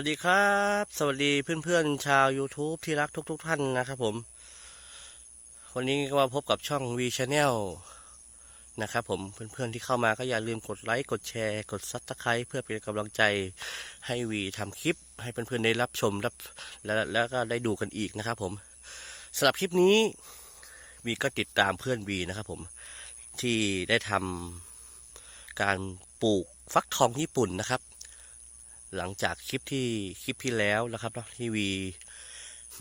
วัสดีครับ สวัสดีเพื่อนๆชาว YouTube ที่รักทุกๆท่านนะครับผม วันนี้ก็มาพบกับช่อง V Channel นะครับผมเพื่อนๆที่เข้ามาก็อย่าลืมกดไลค์กดแชร์ กดซับสไคร b ์เพื่อเป็นกำลังใจให้วีทำคลิป ให้เพื่อนๆได้รับชมรับแล้วแล้วก็ได้ดูกันอีกนะครับผมสำหรับคลิปนี้วีก็ติดตามเพื่อนวีนะครับผมที่ได้ทำการปลูกฟักทองญี่ปุ่นนะครับ หลังจากคลิปที่คลิปที่แล้วนะครับเนาะที่วี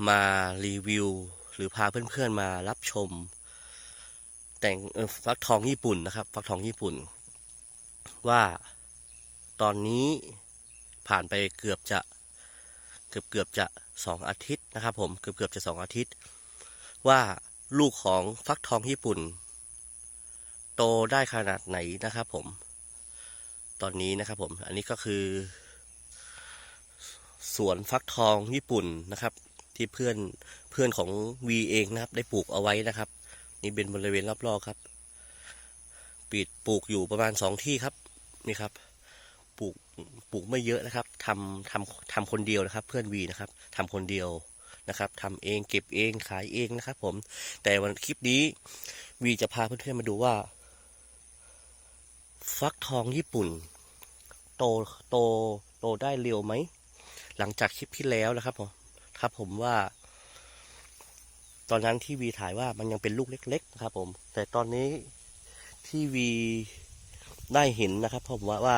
มารีวิว หรือพาเพื่อนๆมารับชม แต่งฟักทองญี่ปุ่นนะครับ ฟักทองญี่ปุ่น ว่าตอนนี้ผ่านไปเกือบจะเกือบเกือบจะสองอาทิตย์นะครับ ผมเกือบเกือบจะสองอาทิตย์ ว่าลูกของฟักทองญี่ปุ่น โตได้ขนาดไหนนะครับ ผม ตอนนี้นะครับผม อันนี้ก็คือ สวนฟักทองญี่ปุ่นนะครับ ที่เพื่อนเพื่อนของวีเองนะครับ ได้ปลูกเอาไว้นะครับ นี่เป็นบริเวณรอบๆครับปิดปลูกอยู่ประมาณสองที่ครับนี่ครับปลูกปลูกไม่เยอะนะครับทำทำทำคนเดียวนะครับ เพื่อนวีนะครับทำคนเดียวนะครับทำเองเก็บเองขายเองนะครับ ผม แต่วันคลิปนี้วีจะพาเพื่อนๆมาดูว่า ฟักทองญี่ปุ่น โตโตโตได้เร็วไหม หลังจากคลิปที่แล้วนะครับผมครับผมว่า ตอนนั้นที่วีถ่ายว่ามันยังเป็นลูกเล็ก ๆ นะครับ ผม แต่ตอนนี้ที่วีได้เห็นนะครับ ผมว่าว่า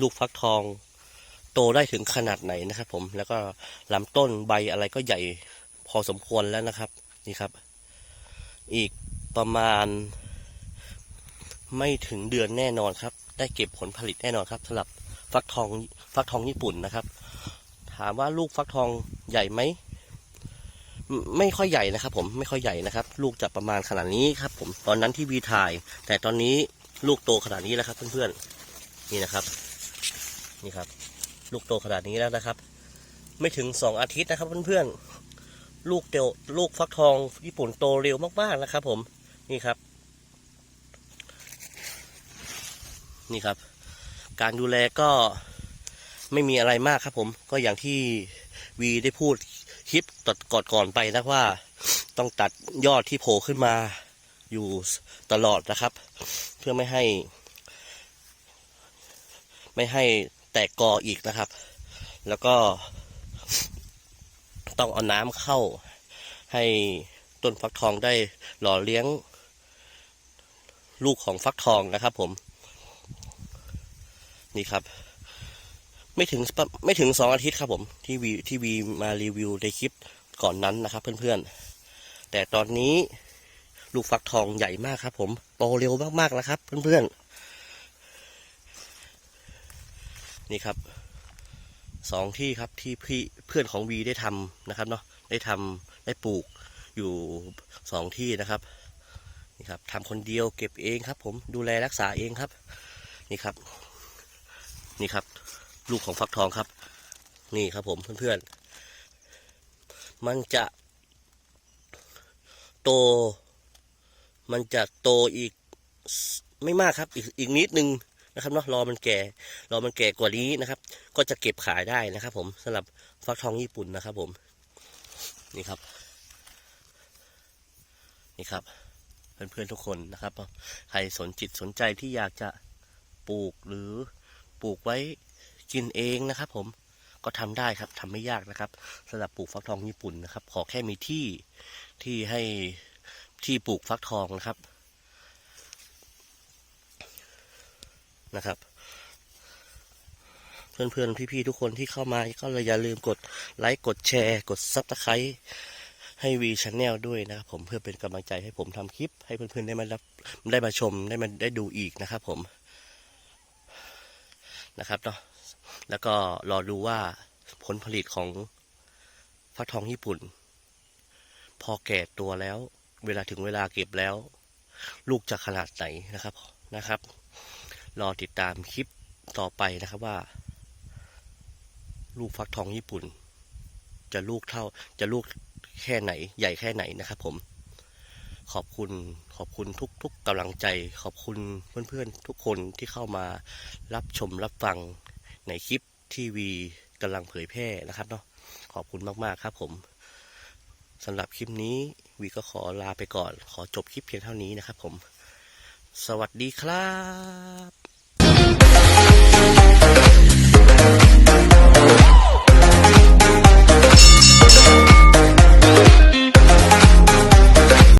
ลูกฟักทอง โตได้ถึงขนาดไหนนะครับ ผมแล้วก็ลำต้นใบอะไรก็ใหญ่พอสมควรแล้วนะครับ นี่ครับ อีกประมาณ ไม่ถึงเดือนแน่นอนครับ ได้เก็บผลผลิตแน่นอนครับสำหรับฟักทองฟักทองญี่ปุ่นนะครับ ถามว่าลูกฟักทองใหญ่ไหม ไม่ค่อยใหญ่นะครับ ผมไม่ค่อยใหญ่นะครับ ลูกจะประมาณขนาดนี้ครับ ผมตอนนั้นที่วีถ่าย แต่ตอนนี้ลูกโตขนาดนี้แล้วครับเพื่อนๆนี่นะครับ นี่ครับ ลูกโตขนาดนี้แล้วนะครับ ไม่ถึงสองอาทิตย์นะครับเพื่อนๆลูกเตียวลูกฟักทองญี่ปุ่นโตเร็วมากๆนะครับ ผมนี่ครับ นี่ครับ การดูแลก็ ไม่มีอะไรมากครับผมก็อย่างที่วีได้พูดคลิปตัดก่อนก่อนไปนะว่า ต้องตัดยอดที่โผล่ขึ้นมาอยู่ตลอดนะครับ เพื่อไม่ให้ ไม่ให้แตกกออีกนะครับ แล้วก็ ต้องเอาน้ำเข้า ให้ต้นฟักทองได้หล่อเลี้ยง ลูกของฟักทองนะครับผม นี่ครับ ไม่ถึงไม่ถึงสองอาทิตย์ครับผมที่วีที่วีมารีวิวในคลิปก่อนนั้นนะครับ เพื่อนๆ แต่ตอนนี้ลูกฟักทองใหญ่มากครับ ผมโตเร็วมากๆแล้วครับ เพื่อนๆ นี่ครับสองที่ครับที่พี่เพื่อนของวีได้ทำนะครับเนาะได้ทำได้ปลูกอยู่สองที่นะครับนี่ครับทำคนเดียวเก็บเองครับ ผมดูแลรักษาเองครับ นี่ครับ นี่ครับ ลูกของฟักทองครับ นี่ครับผมเพื่อนๆ มันจะ โต มันจะโตอีกไม่มากครับ อีกอีกนิดนึงนะครับเนาะรอมันแก่รอมันแก่กว่านี้นะครับ ก็จะเก็บขายได้นะครับ ผมสำหรับฟักทองญี่ปุ่นนะครับ ผม นี่ครับ นี่ครับ เพื่อนๆทุกคนนะครับ ใครสนจิตสนใจที่อยากจะปลูกหรือปลูกไว้ กินเองนะครับ ผมก็ทำได้ครับทำไม่ยากนะครับสำหรับปลูกฟักทองญี่ปุ่นนะครับ ขอแค่มีที่ที่ให้ที่ปลูกฟักทองนะครับนะครับ เพื่อนๆพี่ๆทุกคนที่เข้ามาก็เลยอย่าลืมกดไลค์กดแชร์ กดซับสไครต์ให้วีช n แนลด้วยนะครับผมเพื่อเป็นกำลังใจให้ผมทำคลิป ให้เพื่อนๆได้มารับได้มาชมได้มาได้ดูอีกนะครับผมนะครับเนาะ แล้วก็รอดูว่าผลผลิตของฟักทองญี่ปุ่น พอแก่ตัวแล้ว เวลาถึงเวลาเก็บแล้ว ลูกจะขนาดไหนนะครับนะครับ รอติดตามคลิปต่อไปนะครับว่า ลูกฟักทองญี่ปุ่น จะลูกเท่าจะลูกแค่ไหน ใหญ่แค่ไหนนะครับผมขอบคุณขอบคุณทุกๆกกำลังใจ ขอบคุณเพื่อนๆทุกคนที่เข้ามารับชมรับฟัง ในคลิปที่วีกำลังเผยแพร่นะครับเนาะขอบคุณมากๆครับผมสำหรับคลิปนี้วีก็ขอลาไปก่อน ขอจบคลิปเพียงเท่านี้นะครับผม สวัสดีครับ